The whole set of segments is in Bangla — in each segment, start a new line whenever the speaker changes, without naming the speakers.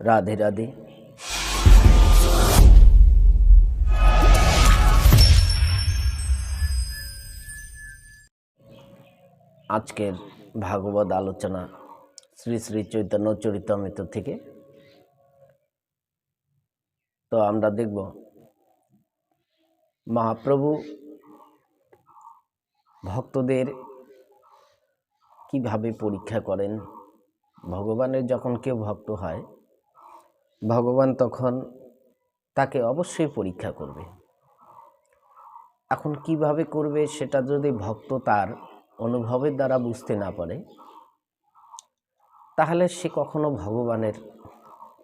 রাধে রাধে। আজকের ভাগবত আলোচনা শ্রী শ্রী চৈতন্য চরিতামৃত থেকে। তো আমরা দেখব, মহাপ্রভু ভক্তদের কীভাবে পরীক্ষা করেন? ভগবানের যখন কেউ ভক্ত হয় ভগবান তখন তাকে অবশ্যই পরীক্ষা করবে। এখন কীভাবে করবে সেটা যদি ভক্ত তার অনুভবের দ্বারা বুঝতে না পারে, তাহলে সে কখনো ভগবানের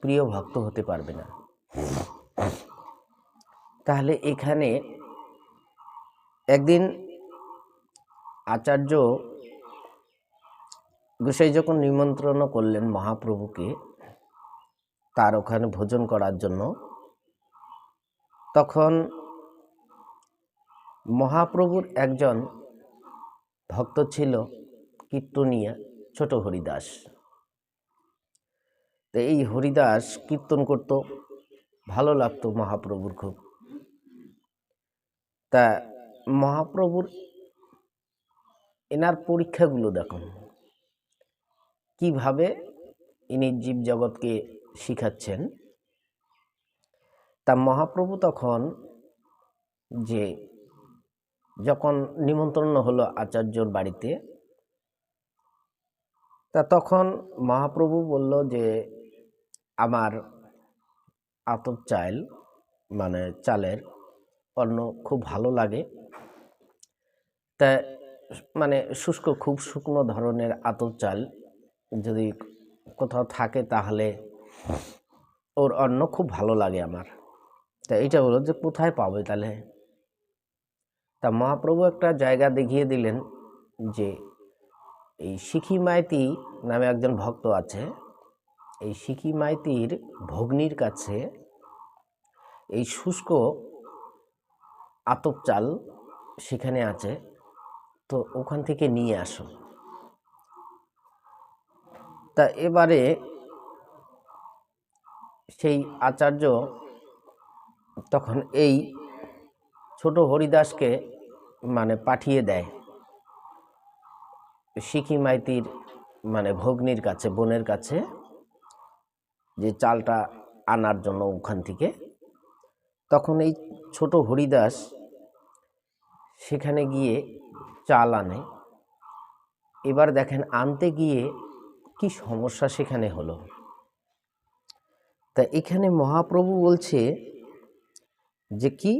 প্রিয় ভক্ত হতে পারবে না। তাহলে এখানে একদিন আচার্য গোসাই যখন নিমন্ত্রণ করলেন মহাপ্রভুকে তার ওখানে ভোজন করার জন্য। তখন মহাপ্রভুর একজন ভক্ত ছিল কীর্তনিয়া, ছোট হরিদাস। তো এই হরিদাস কীর্তন করত, ভালো লাগতো মহাপ্রভুর খুব। তা মহাপ্রভুর এনার পরীক্ষাগুলো দেখুন। কীভাবে ইনি জীব জগৎকে শিখাচ্ছেন, তা মহাপ্রভু তখন যে যখন নিমন্ত্রণ হলো আচার্যর বাড়িতে, তা তখন মহাপ্রভু বলল যে, আমার আতপ চাল মানে চালের অন্ন খুব ভালো লাগে। তা মানে শুষ্ক, খুব শুকনো ধরনের আতপ চাল যদি কোথাও থাকে তাহলে ওর অন্ন খুব ভালো লাগে আমার। তা এইটা হলো যে কোথায় পাবে তাহলে? তা মহাপ্রভু একটা জায়গা দেখিয়ে দিলেন যে এই শিখি মাইতি নামে একজন ভক্ত আছে, এই শিখি মাইতির ভগ্নির কাছে এই শুষ্ক আতপ চাল সেখানে আছে, তো ওখান থেকে নিয়ে আসো। তা এবারে সেই আচার্য তখন এই ছোট হরিদাসকে মানে পাঠিয়ে দেয়। শিখি মাইতির মানে ভগ্নির কাছে, বোনের কাছে যে চালটা আনার জন্য ওখান থেকে। তখন এই ছোট হরিদাস সেখানে গিয়ে চাল আনে। এবার দেখেন আনতে গিয়ে কি সমস্যা সেখানে হলো। তা এখানে মহাপ্রভু বলছে যে কি?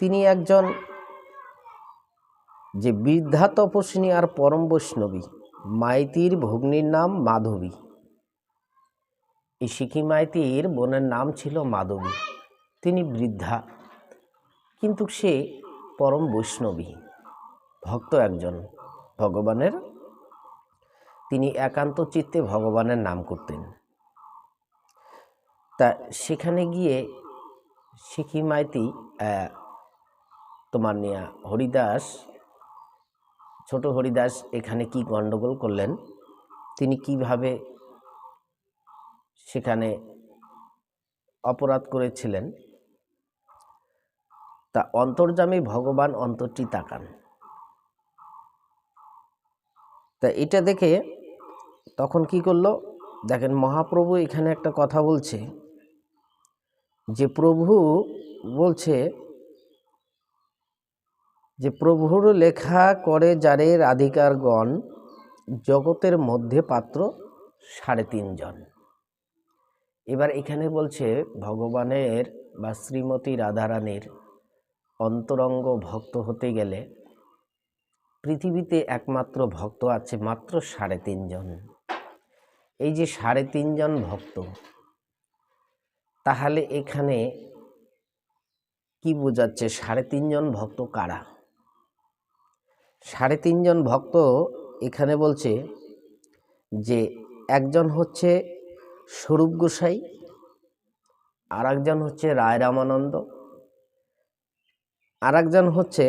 তিনি একজন যে বৃদ্ধা তপস্বিনী আর পরম বৈষ্ণবী, মাইতির ভগ্নির নাম মাধবী। এই শিখি মাইতির বোনের নাম ছিল মাধবী। তিনি বৃদ্ধা, কিন্তু সে পরম বৈষ্ণবী, ভক্ত একজন। ভগবানের, তিনি একান্ত চিত্তে ভগবানের নাম করতেন। তা সেখানে গিয়ে শিখি মাইতি তোমার নিয়া হরিদাস, ছোট হরিদাস এখানে কি গণ্ডগোল করলেন? তিনি কীভাবে সেখানে অপরাধ করেছিলেন? তা অন্তর্জামী ভগবান অন্তরটি তাকান। তা এটা দেখে তখন কি করল? দেখেন মহাপ্রভু এখানে একটা কথা বলছে। যে প্রভু বলছে যে প্রভুর লেখা করে যারে রাধিকারগণ জগতের মধ্যে পাত্র সাড়ে তিনজন। এবার এখানে বলছে ভগবানের বা শ্রীমতী রাধারানীর অন্তরঙ্গ ভক্ত হতে গেলে পৃথিবীতে একমাত্র ভক্ত আছে মাত্র সাড়ে তিনজন। এই যে সাড়ে তিনজন ভক্ত তাহলে এখানে কি বোঝাচ্ছে? সাড়ে তিনজন ভক্ত কারা? সাড়ে তিনজন ভক্ত এখানে বলছে যে একজন হচ্ছে স্বরূপ গোসাই আর একজন হচ্ছে রায় রামানন্দ আর একজন হচ্ছে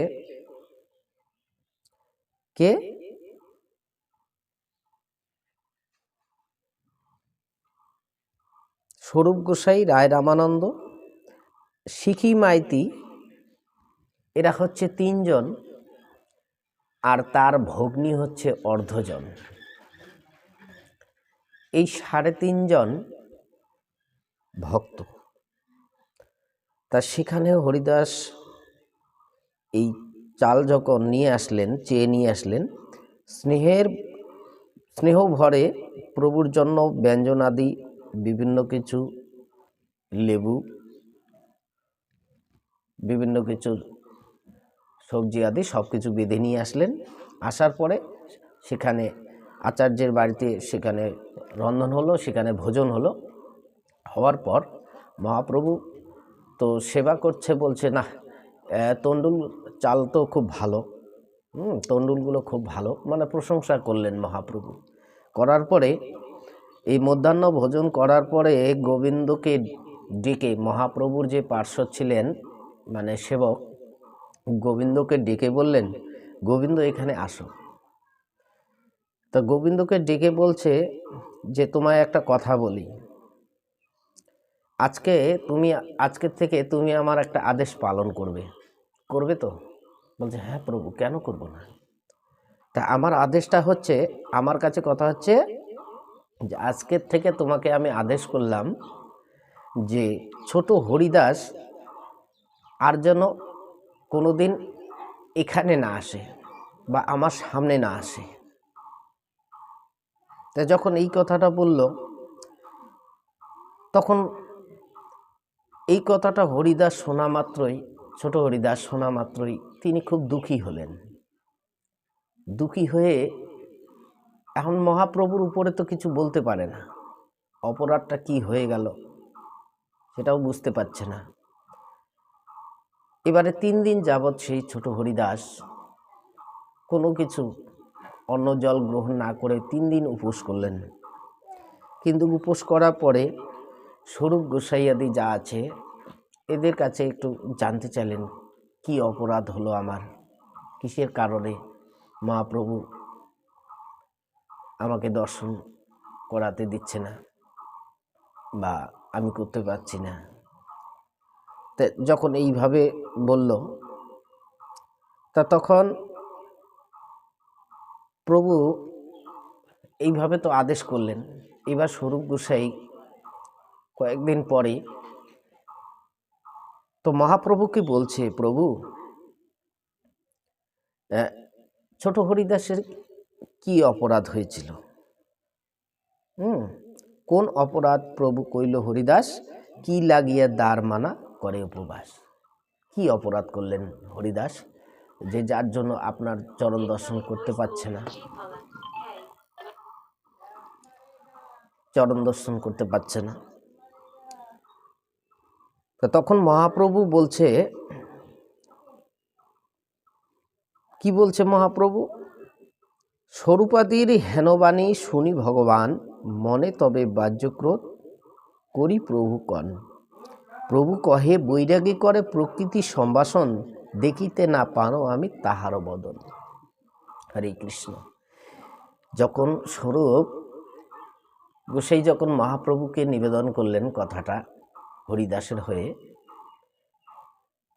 কে? স্বরূপ গোসাই, রায় রামানন্দ, শিখি মাইতি, এরা হচ্ছে তিনজন আর তার ভগ্নী হচ্ছে অর্ধজন। এই সাড়ে তিনজন ভক্ত। তা সেখানে হরিদাস এই চাল যখন নিয়ে আসলেন, চেয়ে নিয়ে আসলেন, স্নেহের, স্নেহ ভরে প্রভুর জন্য ব্যঞ্জনাদি বিভিন্ন কিছু লেবু বিভিন্ন কিছু সবজি আদি সব কিছু বেঁধে নিয়ে আসলেন। আসার পরে সেখানে আচার্যের বাড়িতে সেখানে রন্ধন হলো সেখানে ভোজন হলো। হওয়ার পর মহাপ্রভু তো সেবা করছে বলছে না আহ, তন্ডুল চাল তো খুব ভালো। হুম তন্ডুলগুলো খুব ভালো। মানে প্রশংসা করলেন মহাপ্রভু। করার পরে এই মধ্যাহ্ন ভোজন করার পরে গোবিন্দকে ডেকে মহাপ্রভুর যে পার্শ্ব ছিলেন মানে সেবক, গোবিন্দকে ডেকে বললেন, গোবিন্দ, এখানে আসো। তা গোবিন্দকে ডেকে বলছে যে, তোমায় একটা কথা বলি। আজকে তুমি, আজকের থেকে তুমি আমার একটা আদেশ পালন করবে। করবে তো? বলছে হ্যাঁ প্রভু, কেন করব না? তা আমার আদেশটা হচ্ছে, আমার কাছে কথা হচ্ছে যে আজকের থেকে তোমাকে আমি আদেশ করলাম যে ছোট হরিদাস আর যেন কোনো দিন এখানে না আসে বা আমার সামনে না আসে। তা যখন এই কথাটা বলল, তখন এই কথাটা হরিদাস শোনা মাত্রই, ছোট হরিদাস শোনা মাত্রই তিনি খুব দুঃখী হলেন। দুঃখী হয়ে এখন মহাপ্রভুর উপরে তো কিছু বলতে পারে না। অপরাধটা কি হয়ে গেল সেটাও বুঝতে পারছে না। এবারে তিন দিন যাবৎ সেই ছোট হরিদাস কোনো কিছু অন্ন জল গ্রহণ না করে তিন দিন উপোস করলেন। কিন্তু উপোস করার পরে স্বরূপ গোসাইয়াদি যা আছে, এদের কাছে একটু জানতে চাইলেন, কি অপরাধ হলো আমার? কিসের কারণে মহাপ্রভু আমাকে দর্শন করাতে দিচ্ছে না বা আমি করতে পারছি না। যখন এইভাবে বলল, তা তখন প্রভু এইভাবে তো আদেশ করলেন। এবার স্বরূপ গোসাই কয়েকদিন পরে, তো মহাপ্রভুকে বলছে প্রভু? ছোট হরিদাসের কি অপরাধ হয়েছিল? হুম, কোন অপরাধ? প্রভু কইল, হরিদাস, কি লাগিয়া দ্বার মানা করে উপবাস? কি অপরাধ করলেন হরিদাস? যে যার জন্য আপনার চরণ দর্শন করতে পারছে না। চরণ দর্শন করতে পারছে না। তো তখন মহাপ্রভু বলছে, কি বলছে মহাপ্রভু? স্বরূপাদির হেনবাণী শুনি ভগবান, মনে তবে বাহ্যক্রোধ করি প্রভু কন প্রভু কহে, বৈরাগী করে প্রকৃতি সম্ভাষণ, দেখিতে না পানো আমি তাহারও বদন। হরে কৃষ্ণ। যখন স্বরূপ গোসাই যখন মহাপ্রভুকে নিবেদন করলেন কথাটা হরিদাসের হয়ে,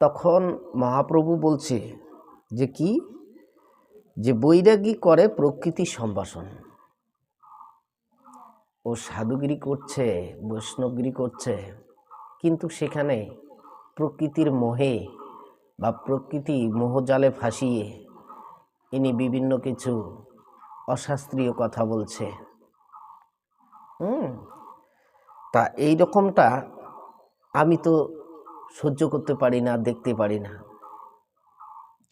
তখন মহাপ্রভু বলছে যে কি? যে বৈরাগী করে প্রকৃতি সম্ভাষণ। ও সাধুগিরি করছে, বৈষ্ণবগিরি করছে, কিন্তু সেখানে প্রকৃতির মোহে বা প্রকৃতি মোহজালে ফাঁসিয়ে ইনি বিভিন্ন কিছু অশাস্ত্রীয় কথা বলছে। হুম, তা এই রকমটা আমি তো সহ্য করতে পারি না, দেখতে পারি না,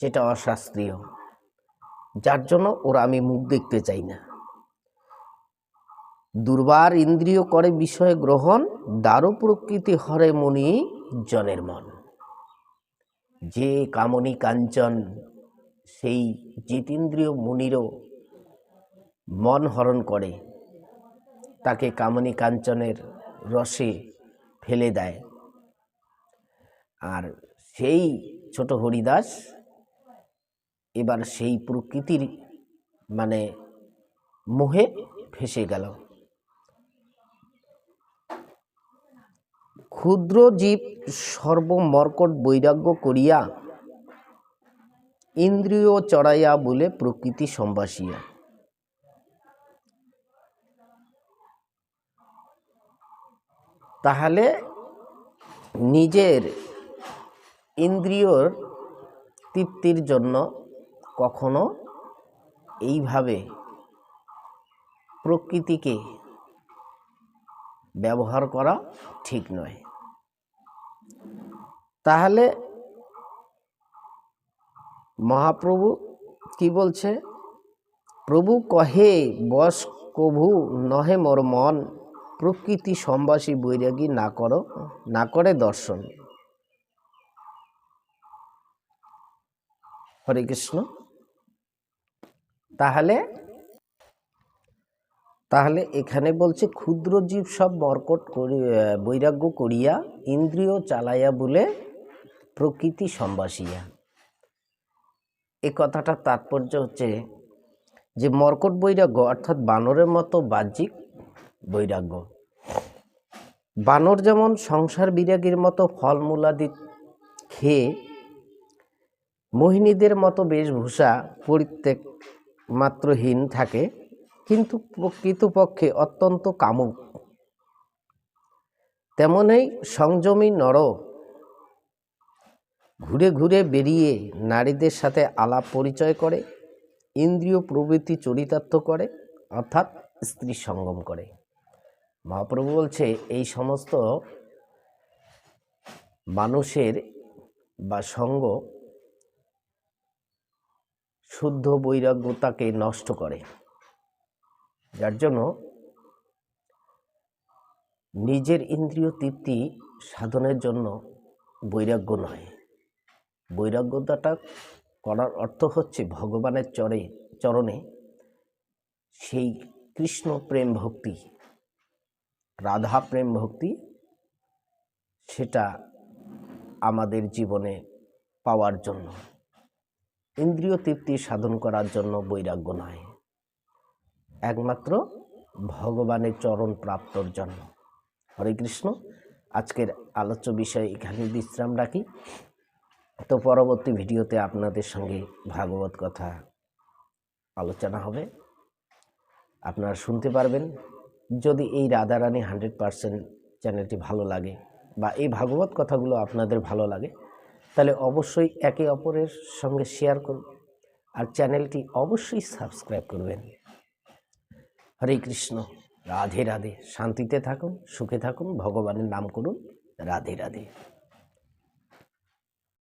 যেটা অশাস্ত্রীয়। যার জন্য ওরা আমি মুখ দেখতে চাই না। দুর্বার ইন্দ্রিয় করে বিষয় গ্রহণ, দারু প্রকৃতি হরে মনি জনের মন। যে কামনী কাঞ্চন, সেই জিতেন্দ্রীয় মুনিরও মন হরণ করে। তাকে কামনী কাঞ্চনের রসে ফেলে দেয়। আর সেই ছোট হরিদাস এবার সেই প্রকৃতির মানে মোহে ফেসে গেল। ক্ষুদ্র জীব সর্বমর্কট বৈরাগ্য করিয়া ইন্দ্রিয় চড়াইয়া বলে প্রকৃতি সম্বাসিয়া তাহলে নিজের ইন্দ্রিয়র তৃপ্তির জন্য কখনো এইভাবে প্রকৃতিকে ব্যবহার করা ঠিক নয়। তাহলে মহাপ্রভু কি বলছে? প্রভু কহে, বস কভু নহে মোর মন, প্রকৃতি সম্বাসী বৈরাগী না করো, না করে দর্শন। হরে কৃষ্ণ। তাহলে তাহলে এখানে বলছে, ক্ষুদ্র জীব সব মর্কট করি বৈরাগ্য করিয়া ইন্দ্রিয় চালাইয়া বলে প্রকৃতি সম্বাসিয়া এই কথাটার তাৎপর্য হচ্ছে যে, মর্কট বৈরাগ্য অর্থাৎ বানরের মতো বাহ্যিক বৈরাগ্য। বানর যেমন সংসার বিরাগীর মতো ফলমূলাদি খেয়ে, মোহিনীদের মতো বেশভূষা পরিত্যাগ মাত্রহীন থাকে, কিন্তু প্রকৃতপক্ষে অত্যন্ত কামুক। তেমনই সংযমী নর ঘুরে ঘুরে বেরিয়ে নারীদের সাথে আলাপ পরিচয় করে, ইন্দ্রিয় প্রবৃত্তি চরিতার্থ করে, অর্থাৎ স্ত্রী সঙ্গম করে। মহাপ্রভু বলছে, এই সমস্ত মানুষের বা সঙ্গ শুদ্ধ বৈরাগ্যতাকে নষ্ট করে। যার জন্য নিজের ইন্দ্রিয় তৃপ্তি সাধনের জন্য বৈরাগ্য নয়। বৈরাগ্যতাটা করার অর্থ হচ্ছে ভগবানের চরে, চরণে সেই কৃষ্ণ প্রেম ভক্তি, রাধা প্রেম ভক্তি, সেটা আমাদের জীবনে পাওয়ার জন্য। ইন্দ্রিয় তৃপ্তি সাধন করার জন্য বৈরাগ্য নয়। একমাত্র ভগবানের চরণ প্রাপ্তর জন্য। হরে কৃষ্ণ, আজকের আলোচ্য বিষয় এখানে বিশ্রাম রাখি। তো পরবর্তী ভিডিওতে আপনাদের সঙ্গে ভাগবত কথা আলোচনা হবে। আপনারা শুনতে পারবেন, যদি এই রাধারানী হান্ড্রেড পারসেন্ট চ্যানেলটি ভালো লাগে বা এই ভাগবত কথাগুলো আপনাদের ভালো লাগে তাহলে অবশ্যই একে অপরের সঙ্গে শেয়ার করুন আর চ্যানেলটি অবশ্যই সাবস্ক্রাইব করবেন। হরে কৃষ্ণ, রাধে রাধে। শান্তিতে থাকুন, সুখে থাকুন, ভগবানের নাম করুন, রাধে রাধে।